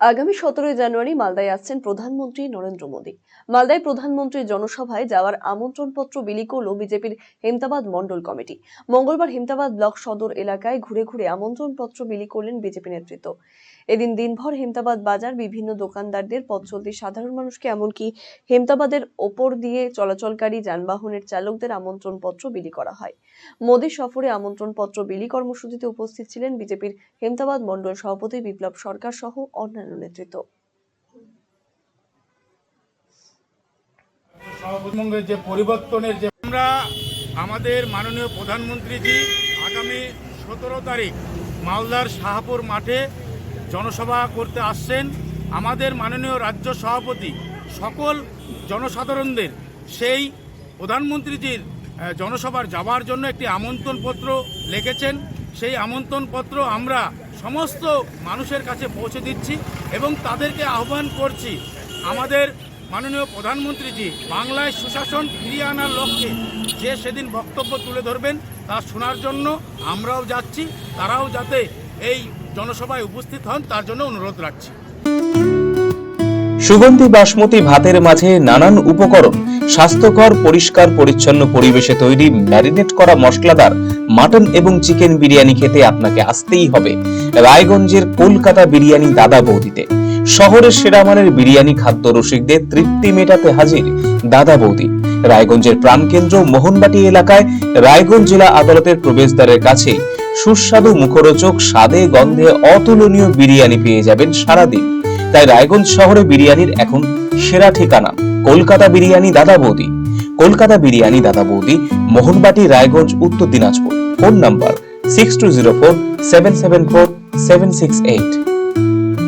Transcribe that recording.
আগামী সতেরোই জানুয়ারি মালদায় আসছেন প্রধানমন্ত্রী নরেন্দ্র মোদী। মালদায় প্রধানমন্ত্রীর জনসভায় যাওয়ার আমন্ত্রণপত্র বিলি করল বিজেপির হেমতাবাদ মণ্ডল কমিটি। মঙ্গলবার হেমতাবাদ ব্লক সদর এলাকায় ঘুরে ঘুরে আমন্ত্রণপত্র বিলি করলেন বিজেপি নেতৃত্ব। এদিন দিনভর হেমতাবাদ বাজার বিভিন্ন দোকানদারদের পথ চলতি সাধারণ মানুষকে এমনকি হেমতাবাদের ওপর দিয়ে চলাচলকারী যানবাহনের চালকদের আমন্ত্রণপত্র বিলি করা হয়। মোদী সফরে আমন্ত্রণপত্র বিলি কর্মসূচিতে উপস্থিত ছিলেন বিজেপির হেমতাবাদ মণ্ডল সভাপতি বিপ্লব সরকার সহ অন্যান্য নেতৃত্ব। পশ্চিমবঙ্গের যে পরিবর্তনের যে আমরা আমাদের মাননীয় প্রধানমন্ত্রীজি আগামী সতেরো তারিখ মালদার শাহপুর মাঠে জনসভা করতে আসছেন। আমাদের মাননীয় রাজ্য সভাপতি সকল জনসাধারণদের সেই প্রধানমন্ত্রীজির জনসভার যাওয়ার জন্য একটি আমন্ত্রণপত্র লিখেছেন। সেই আমন্ত্রণপত্র আমরা সমস্ত মানুষের কাছে পৌঁছে দিচ্ছি এবং তাদেরকে আহ্বান করছি। আমাদের মাননীয় প্রধানমন্ত্রীজি বাংলায় সুশাসন ফিরিয়ে আনার লক্ষ্যে যে সেদিন বক্তব্য তুলে ধরবেন, তা শোনার জন্য আমরাও যাচ্ছি। তারাও যাতে এই জনসভায় উপস্থিত হন, তার জন্য অনুরোধ রাখছি। সুগন্ধি বাসমতি ভাতের মাঝে নানান উপকরণ, স্বাস্থ্যকর, পরিষ্কার, পরিচ্ছন্ন পরিবেশে তৈরি, ম্যারিনেট করা মশলাদার মাটন এবং চিকেন বিরিয়ানি খেতে আপনাকে আসতেই হবে। রায়গঞ্জের কলকাতা বিরিয়ানি দাদা বৌদিতে। শহরের সেরা মানের বিরিয়ানি খাদ্য রসিকদের তৃপ্তি মেটাতে হাজির দাদা বৌদি। রায়গঞ্জের প্রাণকেন্দ্র মোহনবাটি এলাকায় রায়গঞ্জ জেলা আদালতের প্রবেশদ্বারের কাছে সুস্বাদু মুখরোচক, স্বাদে গন্ধে অতুলনীয় বিরিয়ানি পেয়ে যাবেন সারাদিন। তাই রায়গঞ্জ শহরে বিরিয়ানির এখন সেরা ঠিকানা, কলকাতা বিরিয়ানি দাদা বৌদি। কলকাতা বিরিয়ানি দাদা বৌদি, Mohanbati, Raiganj, Uttar Dinajpur. Phone number six two zero four seven seven four seven six eight